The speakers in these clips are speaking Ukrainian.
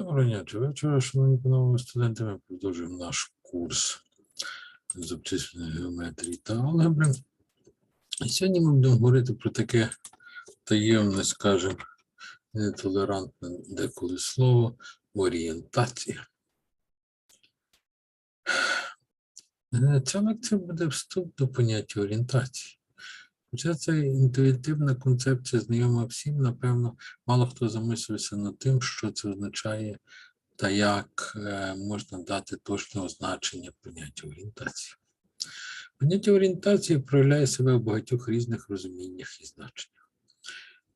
Доброго дня. Чи вечора, шановні панове студенти, ми продовжуємо наш курс з обчисленої геометрії та алгебри. І сьогодні ми будемо говорити про таке таємне, скажімо, нетолерантне деколи слово орієнтація. Ця лекція буде вступ до поняття орієнтації. Хоча це інтуїтивна концепція знайома всім, напевно, мало хто замислився над тим, що це означає та як е, можна дати точне означення поняття орієнтації. Поняття орієнтації проявляє себе в багатьох різних розуміннях і значеннях.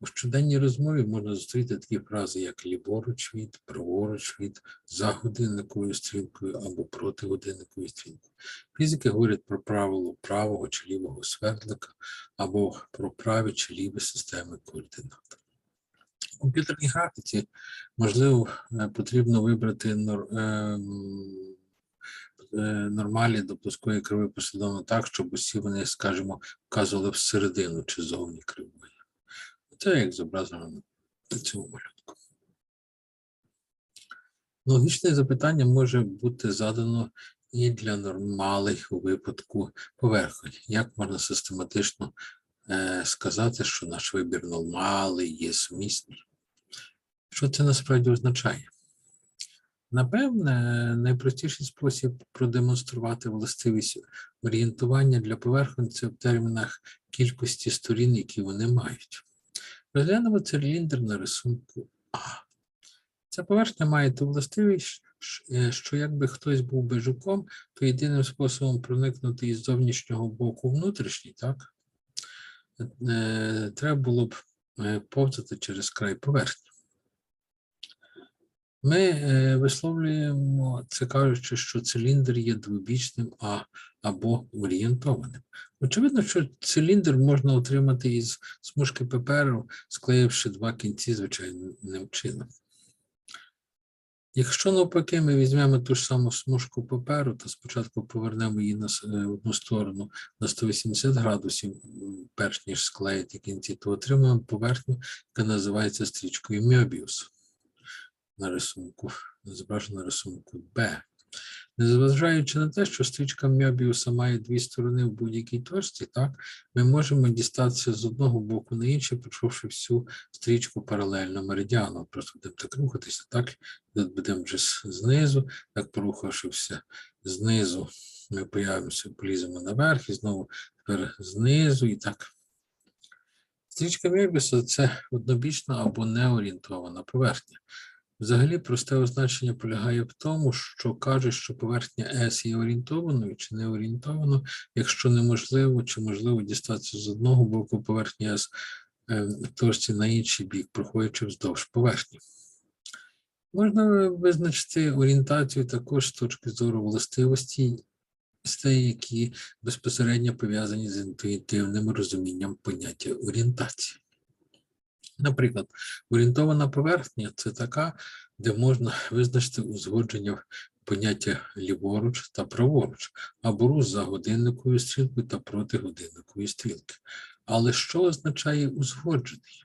У щоденній розмові можна зустріти такі фрази, як ліворуч від, праворуч від, за годинниковою стрілкою або проти годинникової стрілки. Фізики говорять про правило правого чи лівого свердлика або про праві чи ліві системи координат. У комп'ютерній графіці, можливо, е, потрібно вибрати ем, е, нормалі до плоскої криви послідовно так, щоб усі вони, скажімо, вказували всередину чи зовні кривої. Це як зображено на цьому малюнку. Логічне запитання може бути задано і для нормалей у випадку поверхонь. Як можна систематично е, сказати, що наш вибір нормали є сумісний? Що це насправді означає? Напевне, найпростіший спосіб продемонструвати властивість орієнтування для поверхонь це в термінах кількості сторін, які вони мають. Розглянемо циліндр на рисунку А. Ця поверхня має ту властивість, е, що якби хтось був би жуком, то єдиним способом проникнути із зовнішнього боку внутрішній, так, е, треба було б е, повзати через край поверхні. Ми е, висловлюємо це кажучи, що циліндр є двобічним а, або орієнтованим. Очевидно, що циліндр можна отримати із смужки паперу, склеївши два кінці звичайним чином. Якщо навпаки ми візьмемо ту ж саму смужку паперу, то спочатку повернемо її на е, одну сторону на 180 градусів, перш ніж склеїти кінці, то отримаємо поверхню, яка називається стрічкою Мьобіус на рисунку, зображено на рисунку Б. Незважаючи на те, що стрічка Мьобіуса має дві сторони в будь-якій точці, так, ми можемо дістатися з одного боку на інший, пройшовши всю стрічку паралельно меридіану. Просто будемо так рухатися, так, будемо вже знизу, так порухавшися знизу, ми появимося, поліземо наверх і знову тепер знизу і так. Стрічка Мебіуса – це однобічна або неорієнтована поверхня. Взагалі, просте означення полягає в тому, що каже, що поверхня S є орієнтованою чи не орієнтованою, якщо неможливо чи можливо дістатися з одного боку поверхні S е, в точці на інший бік, проходячи вздовж поверхні. Можна визначити орієнтацію також з точки зору властивості, які безпосередньо пов'язані з інтуїтивним розумінням поняття орієнтації. Наприклад, орієнтована поверхня це така, де можна визначити узгодження поняття ліворуч та праворуч, або рух за годинниковою стрілкою та проти годинникової стрілки. Але що означає узгоджений?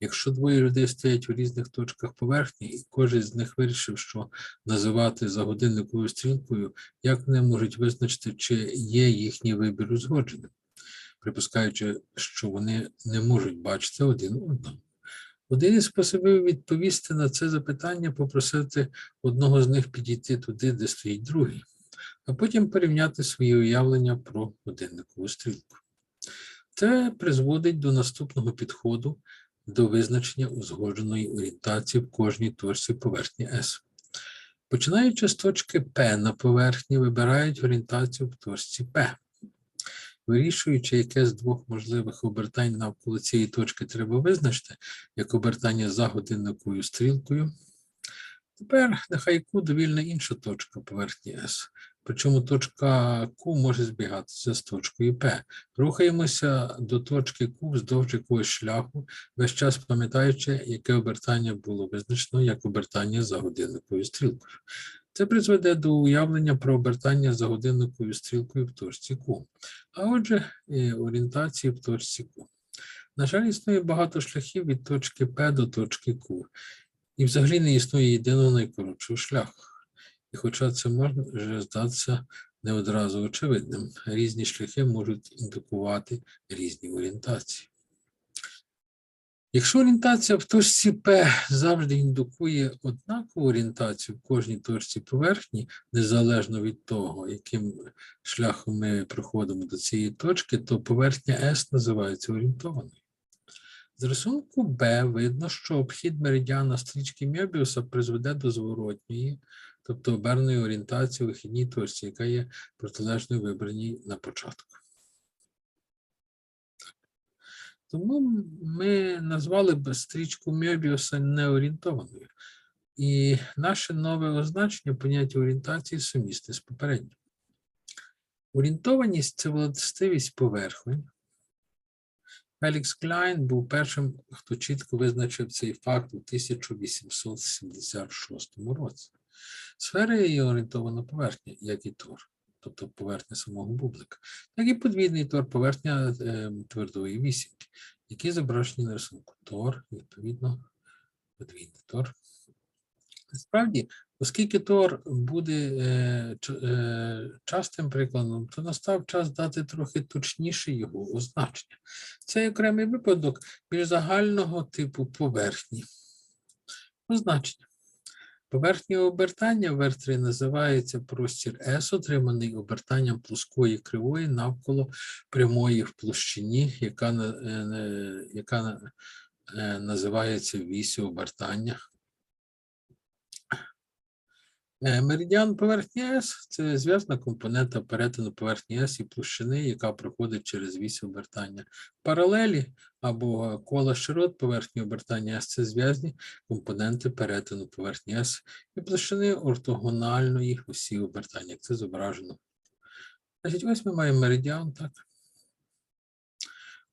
Якщо двоє людей стоять у різних точках поверхні, і кожен з них вирішив, що називати за годинниковою стрілкою, як вони можуть визначити, чи є їхній вибір узгодженим, припускаючи, що вони не можуть бачити один одного. Один із способів відповісти на це запитання попросити одного з них підійти туди, де стоїть другий, а потім порівняти свої уявлення про годинникову стрілку. Це призводить до наступного підходу до визначення узгодженої орієнтації в кожній точці поверхні S. Починаючи з точки P на поверхні, вибирають орієнтацію в точці P. Вирішуючи, яке з двох можливих обертань навколо цієї точки треба визначити, як обертання за годинниковою стрілкою. Тепер нехай Q довільна інша точка поверхні S. Причому точка Q може збігатися з точкою P. Рухаємося до точки Q вздовж якогось шляху, весь час пам'ятаючи, яке обертання було визначено як обертання за годинниковою стрілкою. Це призведе до уявлення про обертання за годинниковою стрілкою в точці Q, а отже, орієнтації в точці Q. На жаль, існує багато шляхів від точки P до точки Q. І взагалі не існує єдиного найкоротшого шляху. І хоча це може здатися не одразу очевидним, різні шляхи можуть індикувати різні орієнтації. Якщо орієнтація в точці P завжди індукує однакову орієнтацію в кожній точці поверхні, незалежно від того, яким шляхом ми проходимо до цієї точки, то поверхня S називається орієнтованою. З рисунку Б видно, що обхід меридіана стрічки Мьобіуса призведе до зворотньої, тобто оберної орієнтації у вихідній точці, яка є протилежною вибраній на початку. Тому ми назвали б стрічку Мьобіуса неорієнтованою. І наше нове означення поняття орієнтації сумісне з попереднім. Орієнтованість це властивість поверхонь. Фелікс Кляйн був першим, хто чітко визначив цей факт у 1876 році. Сфера є орієнтована поверхня, як і тор, тобто поверхня самого бублика, так і подвійний тор поверхня е, твердої вісімки, які зображені на рисунку. Тор, відповідно, подвійний тор. Насправді, оскільки тор буде е, е, частим прикладом, то настав час дати трохи точніше його означення. Це окремий випадок більш загального типу поверхні. Означення. Поверхня обертання в R3 називається простір S, отриманий обертанням плоскої кривої навколо прямої в площині, яка, е, яка е, називається вісі обертання. Е, Меридіан поверхні S – це зв'язна компонента перетину поверхні S і площини, яка проходить через вісь обертання. Паралелі або кола широт поверхні обертання S – це зв'язні компоненти перетину поверхні S і площини ортогональної осі обертання, як це зображено. Значить, ось ми маємо меридіан, так.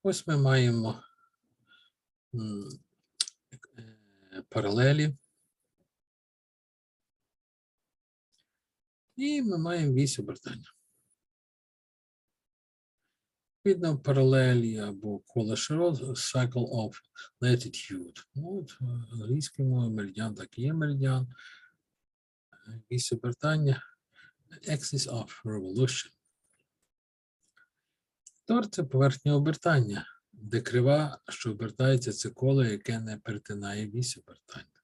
Ось ми маємо е, паралелі. І ми маємо вісь обертання. Відповідно, паралелі або коло широт cycle of latitude. Ну, от, е, англійською мовою меридіан так і є меридіан. Вісь обертання axis of revolution. Тор це поверхня обертання, де крива, що обертається, це коло, яке не перетинає вісь обертання.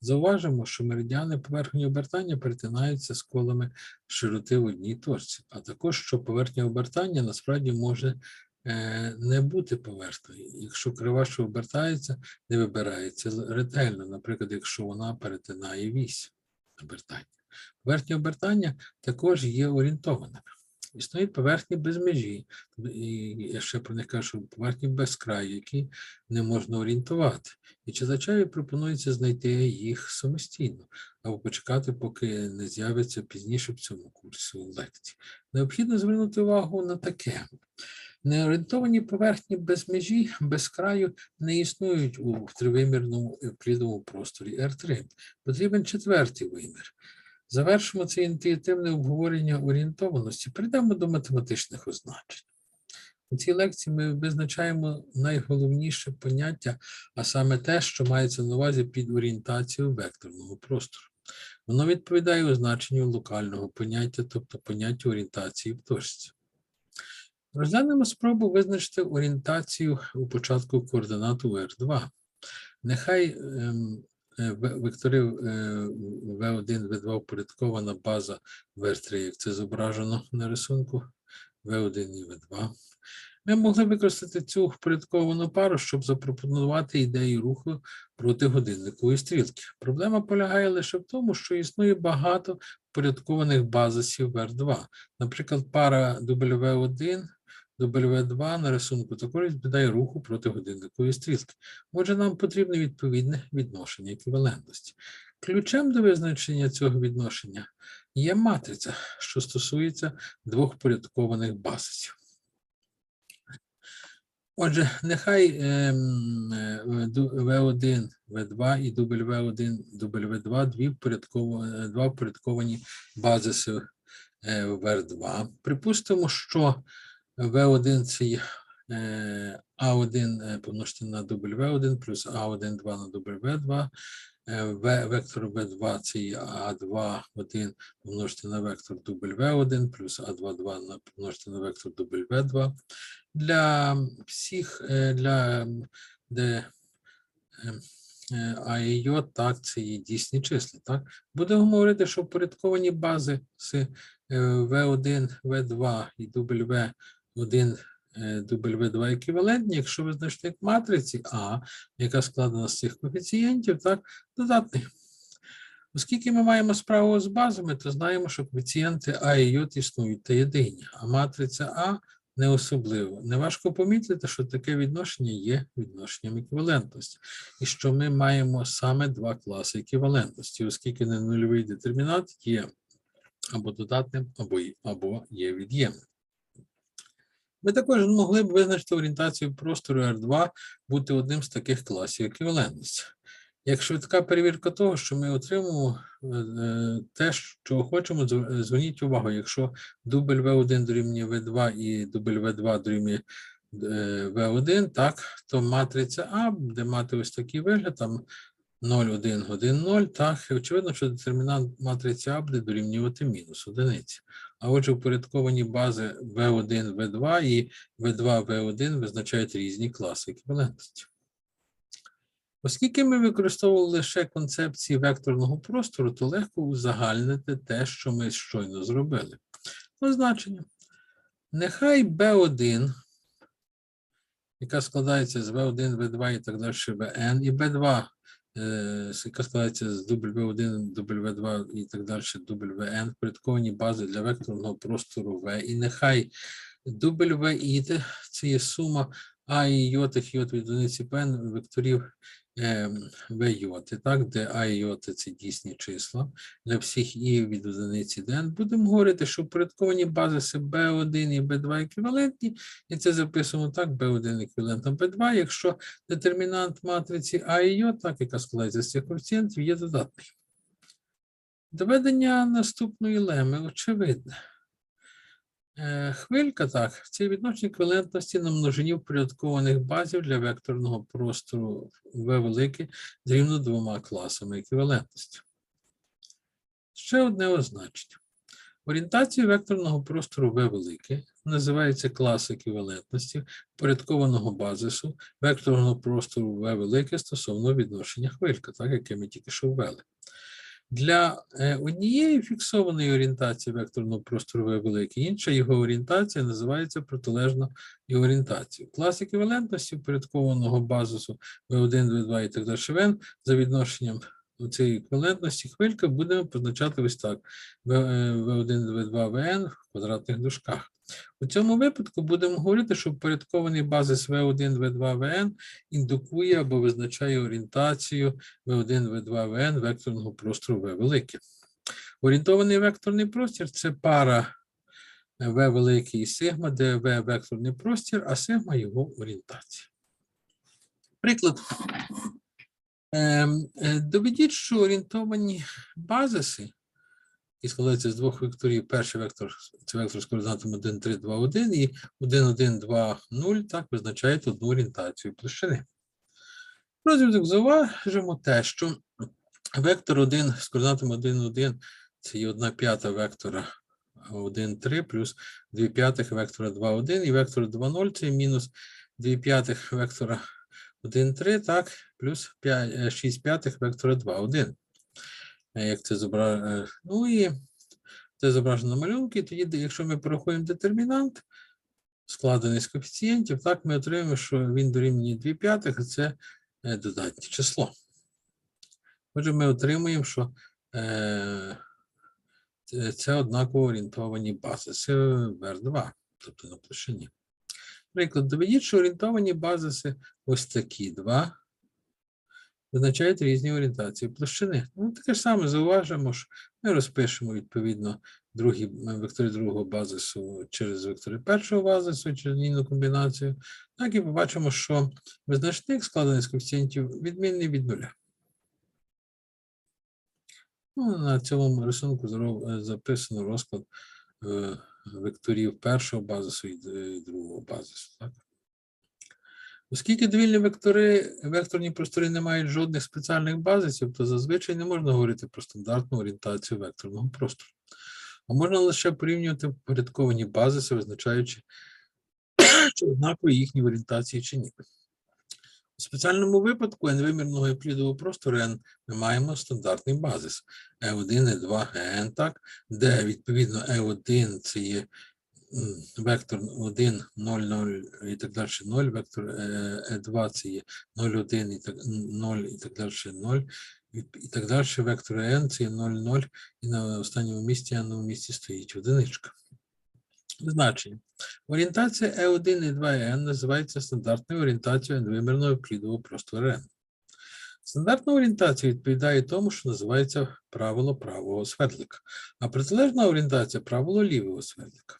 Зауважимо, що меридіани поверхні обертання перетинаються з колами широти в одній точці, а також, що поверхня обертання насправді може е, не бути поверхнею, якщо крива, що обертається, не вибирається ретельно, наприклад, якщо вона перетинає вісь обертання. Поверхня обертання також є орієнтованими. Існують поверхні без межі, і я ще про них кажу, поверхні без краю, які не можна орієнтувати. І читачеві пропонується знайти їх самостійно або почекати, поки не з'явиться пізніше в цьому курсі лекцій. Необхідно звернути увагу на таке. Неорієнтовані поверхні без межі, без краю не існують у тривимірному евклідовому просторі R3. Потрібен четвертий вимір. Завершимо це інтуїтивне обговорення орієнтованості. Перейдемо до математичних означень. У цій лекції ми визначаємо найголовніше поняття, а саме те, що мається на увазі під орієнтацією векторного простору. Воно відповідає означенню локального поняття, тобто поняттю орієнтації в точці. Розглянемо спробу визначити орієнтацію у початку координату R2. Нехай ем, е, ве- вектори е, V1, V2 впорядкована база V3, як це зображено на рисунку V1 і V2. Ми могли використати цю впорядковану пару, щоб запропонувати ідею руху проти годинникової стрілки. Проблема полягає лише в тому, що існує багато впорядкованих базисів R2. Наприклад, пара W1 W2 на рисунку також відповідає руху проти годинникової стрілки. Отже, нам потрібне відповідне відношення еквівалентності. Ключем до визначення цього відношення є матриця, що стосується двох впорядкованих базисів. Отже, нехай ем, е, ду- V1, V2 і W1, W2 дві два впорядковані базиси е, в R2. Припустимо, що в1 це А1 помножити на W1 плюс А1 2 на W2. Е, В вектор В2 це є А2 1 помножити на вектор W1 плюс А2 2 на помножити на вектор W2. Для всіх, е, для де ем, е, а і Й, так, це є дійсні числа. Так? Будемо говорити, що впорядковані бази з В1, В2 і W 1 е, W2 еквівалентні, якщо визначник матриці А, яка складена з цих коефіцієнтів, так, додатний. Оскільки ми маємо справу з базами, то знаємо, що коефіцієнти А і J існують та єдині, а матриця А не особливо. Неважко помітити, що таке відношення є відношенням еквівалентності, і що ми маємо саме два класи еквівалентності, оскільки ненульовий детермінант є або додатним, або є від'ємним. Ми також могли б визначити орієнтацію простору R2 бути одним з таких класів еквівалентності. Як швидка перевірка того, що ми отримуємо е, е, те, що хочемо, зверніть увагу, якщо дубль V1 дорівнює V2 і дубль V2 дорівнює е, V1, так, то матриця А буде мати ось такий вигляд, там 0, 1, 1, 0, так, і очевидно, що детермінант матриці А буде дорівнювати мінус одиниці. А отже, упорядковані бази V1, V2 і V2, V1 визначають різні класи еквівалентності. Оскільки ми використовували лише концепції векторного простору, то легко узагальнити те, що ми щойно зробили. Позначення. Нехай B1, яка складається з V1, V2 і так далі, Vn, і B2, е, яка складається з W1, W2 і так далі, WN, впорядковані бази для векторного простору V. І нехай WI – це є сума А і йотих йот від одиниці Pn векторів В йоти, так, де А і йоти – це дійсні числа. Для всіх І від одиниці ДН будемо говорити, що впорядковані бази B1 і B2 еквівалентні, і це записуємо так, B1 еквівалентом B2, якщо детермінант матриці А і Й, так, яка складається з цих коефіцієнтів, є додатний. Доведення наступної леми очевидне. Е, Хвилька, так, це відношення еквівалентності на множині впорядкованих базів для векторного простору В велике з рівно двома класами еквівалентності. Ще одне означення. Орієнтація векторного простору В велике називається клас еквівалентності впорядкованого базису векторного простору В велике стосовно відношення хвилька, так, яке ми тільки що ввели. Для е, однієї фіксованої орієнтації векторного простору В великий, інша його орієнтація називається протилежною орієнтацією. Клас еквівалентності впорядкованого базису V1, V2 і так далі Vn за відношенням цієї еквівалентності хвилька будемо позначати ось так: V- е, V1, V2, Vn в квадратних дужках. У цьому випадку будемо говорити, що впорядкований базис V1, V2, Vn індукує або визначає орієнтацію V1, V2, Vn векторного простору V велике. Орієнтований векторний простір це пара V великий і сигма, де V векторний простір, а сигма його орієнтація. Приклад. Ем, е, Доведіть, що орієнтовані базиси, які складаються з двох векторів. Перший вектор це вектор з координатами 1, 3, 2, 1 і 1, 1, 2, 0, так, визначають одну орієнтацію площини. Розвиток зауважимо те, що вектор 1 з координатами 1, 1 це є 1 п'ята вектора 1, 3 плюс 2 п'ятих вектора 2, 1 і вектор 2, 0 це мінус 2 п'ятих вектора 1, 3, так, плюс 5, 6 п'ятих вектора 2, 1. Е, Як це зображено? Ну і це зображено на малюнку. І тоді, якщо ми порахуємо детермінант, складений з коефіцієнтів, так ми отримаємо, що він дорівнює 2 п'ятих, а це е, додатнє число. Отже, ми отримуємо, що е, це- однаково орієнтовані бази. Це ВР2, тобто на площині. Приклад, доведіть, що орієнтовані базиси ось такі два визначають різні орієнтації площини. Ну, таке ж саме зауважимо, що ми розпишемо відповідно другі е, вектори другого базису через вектори першого базису, через лінійну комбінацію. Так і побачимо, що визначник складений з коефіцієнтів відмінний від нуля. Ну, на цьому рисунку е, записано розклад е, векторів першого базису і другого базису. Так? Оскільки довільні вектори, векторні простори не мають жодних спеціальних базисів, то зазвичай не можна говорити про стандартну орієнтацію векторного простору. А можна лише порівнювати впорядковані базиси, визначаючи, чи однакові їхні орієнтації чи ні. У спеціальному випадку n-вимірного евклідового простору n ми маємо стандартний базис E1, E2, EN, так, де відповідно E1 це є вектор 1, 0, 0 і так далі 0, вектор е, E2 це є 0, 1 і так, 0 і так далі 0, і, так далі вектор n це є 0, 0, і на останньому місці n на місці стоїть одиничка. Значення. Орієнтація E1 і 2N називається стандартною орієнтацією двомірного евклідового простору N. Стандартна орієнтація відповідає тому, що називається правило правого свердлика, а протилежна орієнтація правило лівого свердлика.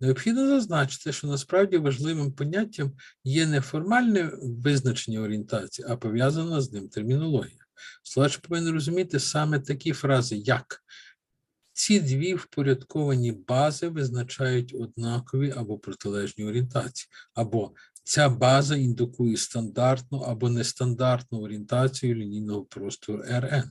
Необхідно зазначити, що насправді важливим поняттям є не формальне визначення орієнтації, а пов'язана з ним термінологія. Слухач повинен розуміти саме такі фрази, як ці дві впорядковані бази визначають однакові або протилежні орієнтації, або ця база індукує стандартну або нестандартну орієнтацію лінійного простору Rn.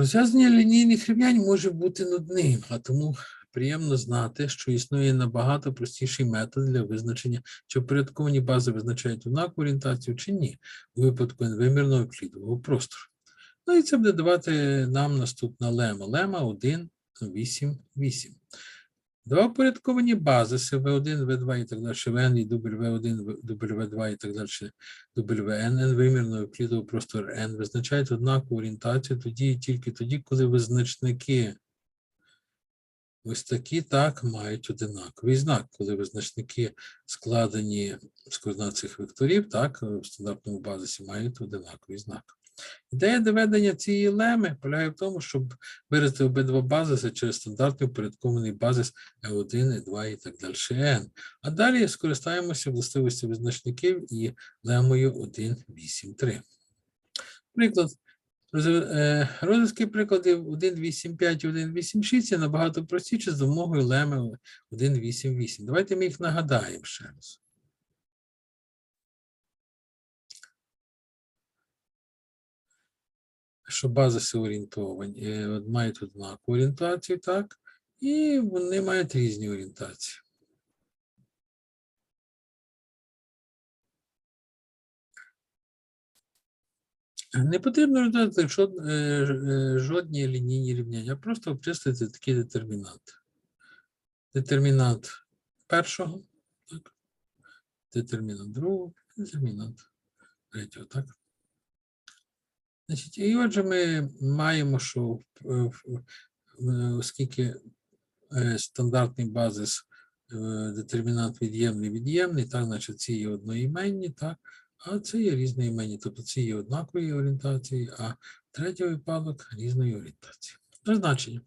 Розв'язання лінійних рівнянь може бути нудним, а тому приємно знати, що існує набагато простіший метод для визначення, чи впорядковані бази визначають однакову орієнтацію чи ні, у випадку n-вимірного простору. Ну і це буде давати нам наступна лема. Лема 1, 8, 8. Два впорядковані базиси V1, V2 і так далі, Vn і W1, W2 і так далі, WN, n вимірного евклідового простору n визначають однакову орієнтацію тоді і тільки тоді, коли визначники ось такі так мають одинаковий знак. Коли визначники складені з координат цих векторів, так, в стандартному базисі мають одинаковий знак. Ідея доведення цієї леми полягає в тому, щоб виразити обидва базиси через стандартний упорядкований базис E1, E2 і так далі N. А далі скористаємося властивістю визначників і лемою 1, 8, 3. Приклад. Е, Розв'язки прикладів 1, 8, 5 і 1, 8, 6 є набагато простіші з допомогою леми 1, 8, 8. Давайте ми їх нагадаємо ще раз. Що базиси орієнтовані, е, мають однакову орієнтацію, так, і вони мають різні орієнтації. Не потрібно жод- е, е, жодні лінійні рівняння, просто обчислити такі детермінанти. Детермінант першого, так, детермінант другого, детермінант третього, так. Значить, і отже, ми маємо, що в- в- оскільки е, стандартний базис е, детермінант від'ємний від'ємний, так, значить ці є одноіменні, так, а це є різноіменні, тобто ці є однакової орієнтації, а третій випадок різної орієнтації. Значення.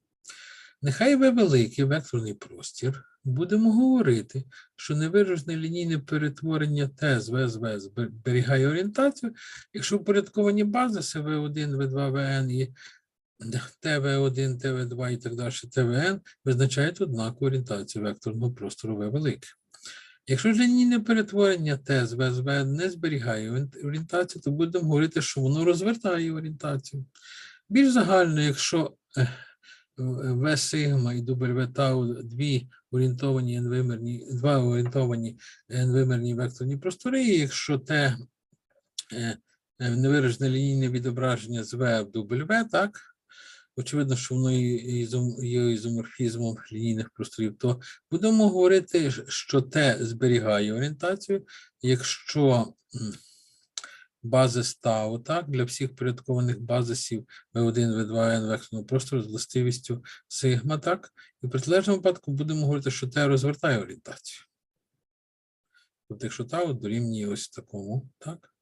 Нехай ви великий векторний простір, будемо говорити, що невиражене лінійне перетворення Т з В з В зберігає орієнтацію, якщо впорядковані базиси V1, V2, Vn і ТВ1, ТВ2 і так далі, ТВН визначають однакову орієнтацію векторного простору В велике. Якщо ж лінійне перетворення Т з В з В не зберігає орієнтацію, то будемо говорити, що воно розвертає орієнтацію. Більш загально, якщо В сигма і W тау дві орієнтовані n-вимірні, два орієнтовані n-вимірні векторні простори, і якщо Т е, е, невиражене лінійне відображення з V в W, так, очевидно, що воно є ізоморфізмом лінійних просторів, то будемо говорити, що Т зберігає орієнтацію, якщо м, базис тау, так, для всіх порядкованих базисів V1, V2, N векторного простору з властивістю сигма, так, і в протилежному випадку будемо говорити, що Т розвертає орієнтацію. Тобто, якщо тау дорівнює ось такому, так,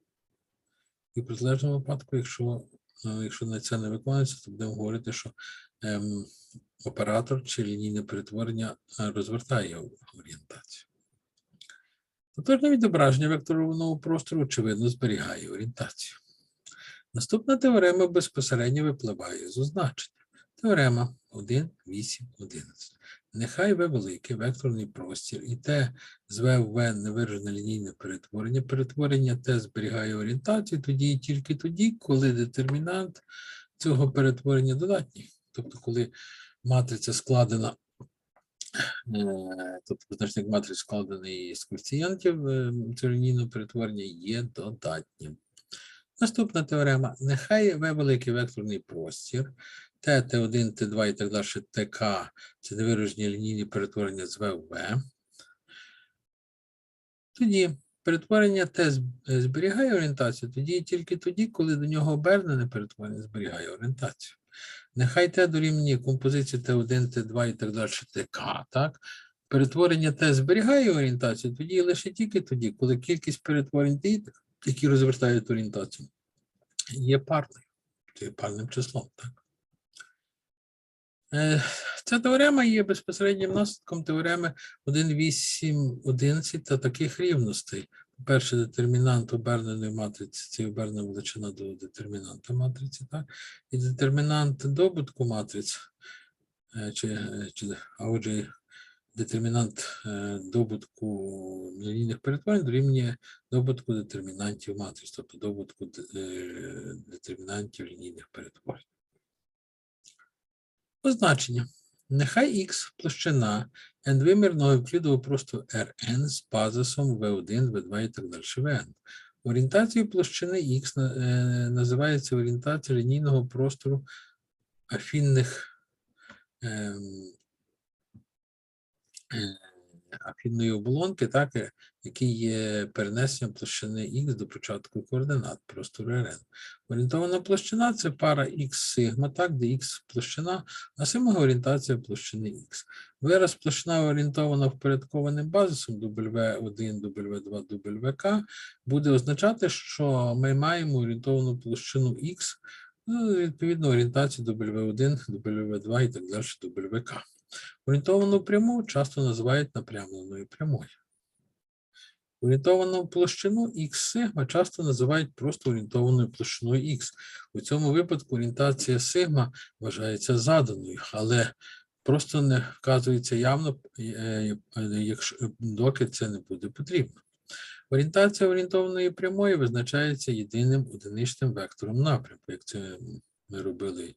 і в протилежному випадку, якщо, е, якщо це не виконується, то будемо говорити, що ем, оператор чи лінійне перетворення е, розвертає орієнтацію. Тотожне відображення векторного простору, очевидно, зберігає орієнтацію. Наступна теорема безпосередньо випливає з означення. Теорема 1, 8, 11. Нехай В великий векторний простір, і Т з В в В невиражене лінійне перетворення. Перетворення Т зберігає орієнтацію тоді і тільки тоді, коли детермінант цього перетворення додатній. Тобто, коли матриця складена, тобто визначник матриць складений з коефіцієнтів е, лінійного перетворення є додатнім. Наступна теорема. Нехай В великий векторний простір, Т, Т1, Т2 і так далі, ТК це невиражені лінійні перетворення з В в В. Тоді перетворення Т е, зберігає орієнтацію, тоді тільки тоді, коли до нього обернене перетворення зберігає орієнтацію. Нехай Т дорівнює композиції Т1, Т2 і так далі, ТК, так? Перетворення Т зберігає орієнтацію тоді лише тільки тоді, коли кількість перетворень Т, які розвертають орієнтацію, є парною, є парним числом, так? Е, Ця теорема є безпосереднім наслідком теореми 1, 8, 11 та таких рівностей. По-перше, детермінант оберненої матриці це обернена величина до детермінанта матриці, так? І детермінант добутку матриць, е, чи, е, чи, а отже, детермінант е, добутку лінійних перетворень дорівнює добутку детермінантів матриць, тобто добутку детермінантів лінійних перетворень. Позначення. Нехай Х площина n-вимірного евклідового простору Rn з базисом V1, V2 і так далі Vn. Орієнтацією площини Х е, називається орієнтація лінійного простору афінних ем, е, афінної оболонки, так, е, який є перенесенням площини Х до початку координат простору Rn. Орієнтована площина це пара Х сигма, так, де Х площина, а сигма орієнтація площини Х. Вираз площина орієнтована впорядкованим базисом W1, W2, WK буде означати, що ми маємо орієнтовану площину Х, ну, відповідно орієнтацію W1, W2 і так далі WK. Орієнтовану пряму часто називають напрямленою прямою. Орієнтовану площину Х сигма часто називають просто орієнтованою площиною Х. У цьому випадку орієнтація сигма вважається заданою, але просто не вказується явно, е, е, якщо доки це не буде потрібно. Орієнтація орієнтованої прямої визначається єдиним одиничним вектором напрямку, як це ми робили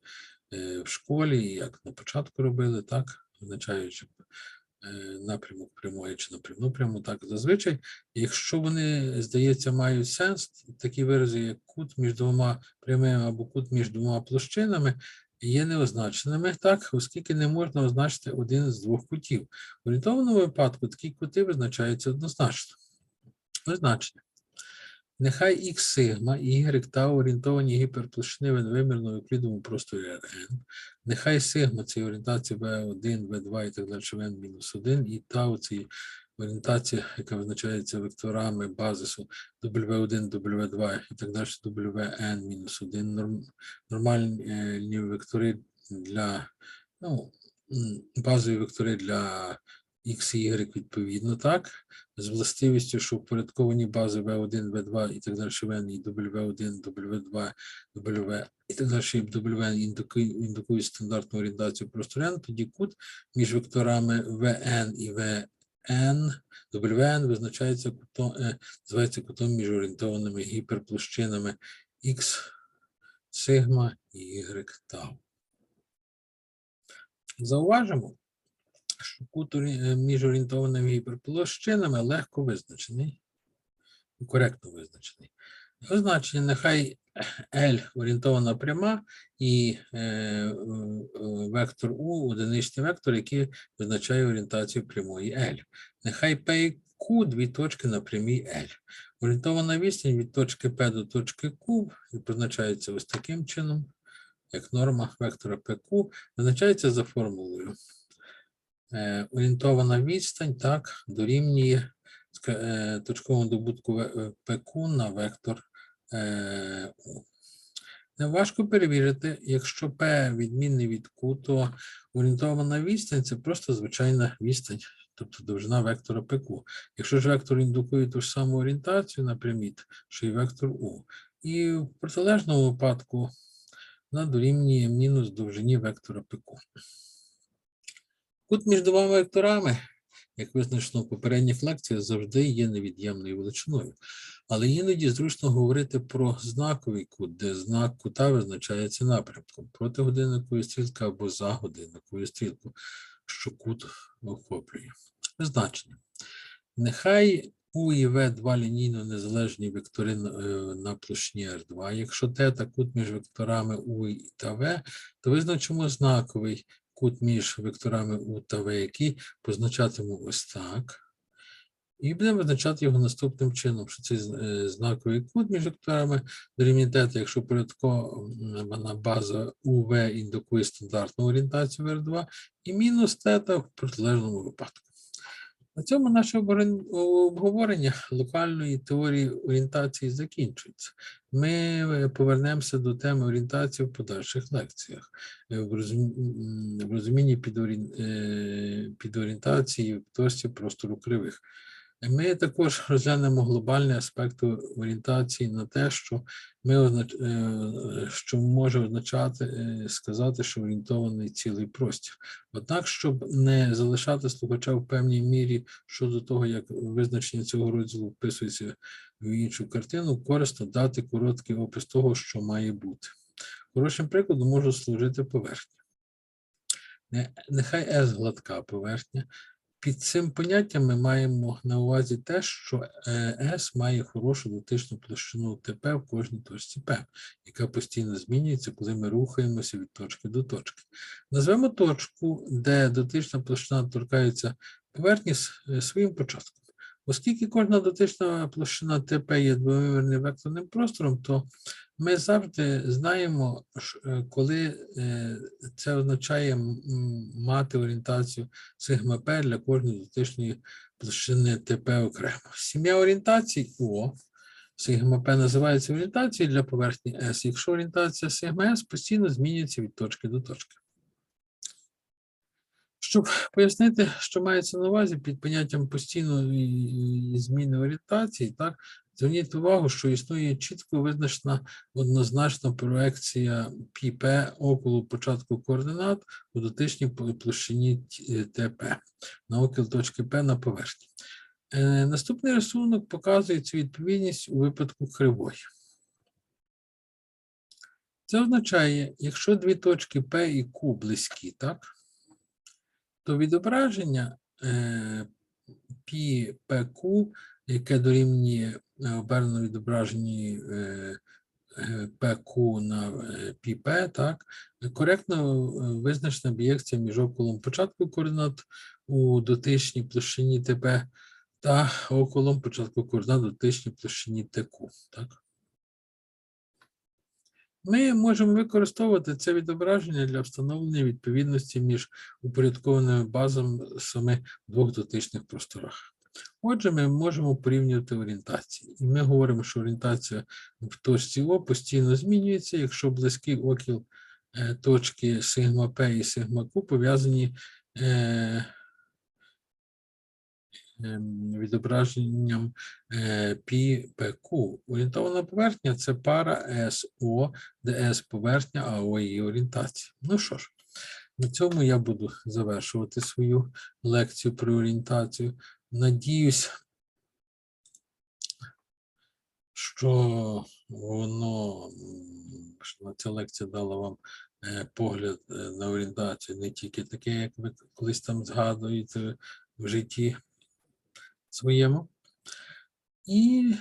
е, в школі, як на початку робили, так, означаючи е, напрямок прямої чи напрямну пряму. Так, зазвичай, якщо вони, здається, мають сенс, такі вирази, як кут між двома прямими або кут між двома площинами, є неозначеними, так, оскільки не можна означити один з двох кутів. В орієнтованому випадку такі кути визначаються однозначно. Визначення. Нехай Х сигма, Y та орієнтовані гіперплощини в вимірному евклідовому просторі Rn. Нехай сигма це орієнтація V1, V2 і так далі, Vn мінус 1, і тау це орієнтація, яка визначається векторами базису W1, W2 і так далі, Wn мінус 1. Нормальні е, вектори для ну, базові вектори для X і Y відповідно, так? З властивістю, що впорядковані бази V1, V2 і так далі, Vn і W1, W2, W і так далі, WN індукують стандартну орієнтацію просторян, тоді кут між векторами Vn і Vn, Wn визначається кутом, е, називається кутом між орієнтованими гіперплощинами X, сигма і Y тау. Зауважимо, що е, між орієнтованими гіперплощинами легко визначений, коректно визначений. Означення нехай L орієнтована пряма і е, е, вектор U одиничний вектор, який визначає орієнтацію прямої L. Нехай P і Q дві точки на прямій L. Орієнтована відстань від точки P до точки Q позначається ось таким чином, як норма вектора PQ, визначається за формулою. Е, орієнтована відстань так дорівнює е, точковому добутку е, ПК на вектор У. Неважко перевірити, якщо P відмінний від Q, то орієнтована відстань це просто звичайна відстань, тобто довжина вектора PQ. Якщо ж вектор індукує ту ж саму орієнтацію на прямі, що і вектор U. І в протилежному випадку вона дорівнює мінус довжині вектора PQ. Кут між двома векторами, як визначено в попередніх лекціях, завжди є невід'ємною величиною. Але іноді зручно говорити про знаковий кут, де знак кута визначається напрямком проти годинникової стрілки або за годинниковою стрілкою, що кут охоплює. Значення. Нехай У і В два лінійно незалежні вектори на- е, площині R2. Якщо тета кут між векторами У та В, то визначимо знаковий кут між векторами У та В, який позначатиму ось так. І будемо визначати його наступним чином, що цей е, знаковий кут між векторами дорівнює тета, якщо порядкована база УВ індукує стандартну орієнтацію в R2, і мінус тета в протилежному випадку. На цьому наше обговорення локальної теорії орієнтації закінчується. Ми е, повернемося до теми орієнтації в подальших лекціях. Е, В розумінні під орієнтації підорієнтації в простору кривих. Ми також розглянемо глобальні аспекти орієнтації на те, що ми е, що може означати е, сказати, що орієнтований цілий простір. Однак, щоб не залишати слухача в певній мірі щодо того, як визначення цього розділу вписується в іншу картину, корисно дати короткий опис того, що має бути. Хорошим прикладом може служити поверхня. Нехай S гладка поверхня. Під цим поняттям ми маємо на увазі те, що е, S має хорошу дотичну площину ТП в кожній точці П, яка постійно змінюється, коли ми рухаємося від точки до точки. Назвемо точку, де дотична площина торкається поверхні е, своїм початком. Оскільки кожна дотична площина ТП є двовимірним векторним простором, то ми завжди знаємо, е, коли е, це означає мати орієнтацію сигма П для кожної дотичної площини ТП окремо. Сім'я орієнтацій О. Сигма П називається орієнтацією для поверхні С, якщо орієнтація сигма С постійно змінюється від точки до точки. Щоб пояснити, що мається на увазі під поняттям постійної зміни орієнтації, так, зверніть увагу, що існує чітко визначена однозначна проекція πP около початку координат у дотичній площині е, ТП на окіл точки П на поверхні. Е, Наступний рисунок показує цю відповідність у випадку кривої. Це означає, якщо дві точки P і Q близькі, так, то відображення е, яке дорівнює е, обернено відображенні е, е, на е, так, коректно е, визначена об'єкція між околом початку координат у дотичній площині ТП та околом початку координат у дотичній площині ТQ. Так. Ми можемо використовувати це відображення для встановлення відповідності між упорядкованими базами саме в двох дотичних просторах. Отже, ми можемо порівнювати орієнтації. І ми говоримо, що орієнтація в точці О постійно змінюється, якщо близький окіл е, точки сигма П і сигма Q пов'язані е, ем, відображенням е, ПQ. Орієнтована поверхня це пара СО, де С поверхня, а О її орієнтація. Ну що ж, на цьому я буду завершувати свою лекцію про орієнтацію. Надіюсь, що воно що ця лекція дала вам е, погляд е, на орієнтацію не тільки таке, як ви колись там згадуєте в житті своєму. І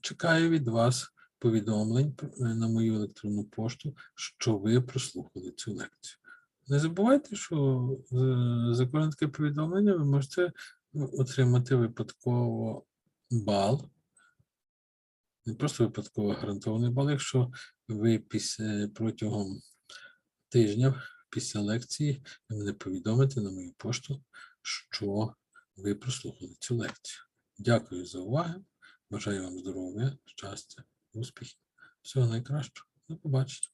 чекаю від вас повідомлень е, на мою електронну пошту, що ви прослухали цю лекцію. Не забувайте, що за кожне таке повідомлення ви можете отримати випадково бал. Не просто випадково гарантований бал, якщо ви після, протягом тижня після лекції мене повідомите на мою пошту, що ви прослухали цю лекцію. Дякую за увагу. Бажаю вам здоров'я, щастя, успіхів. Всього найкращого. До побачення.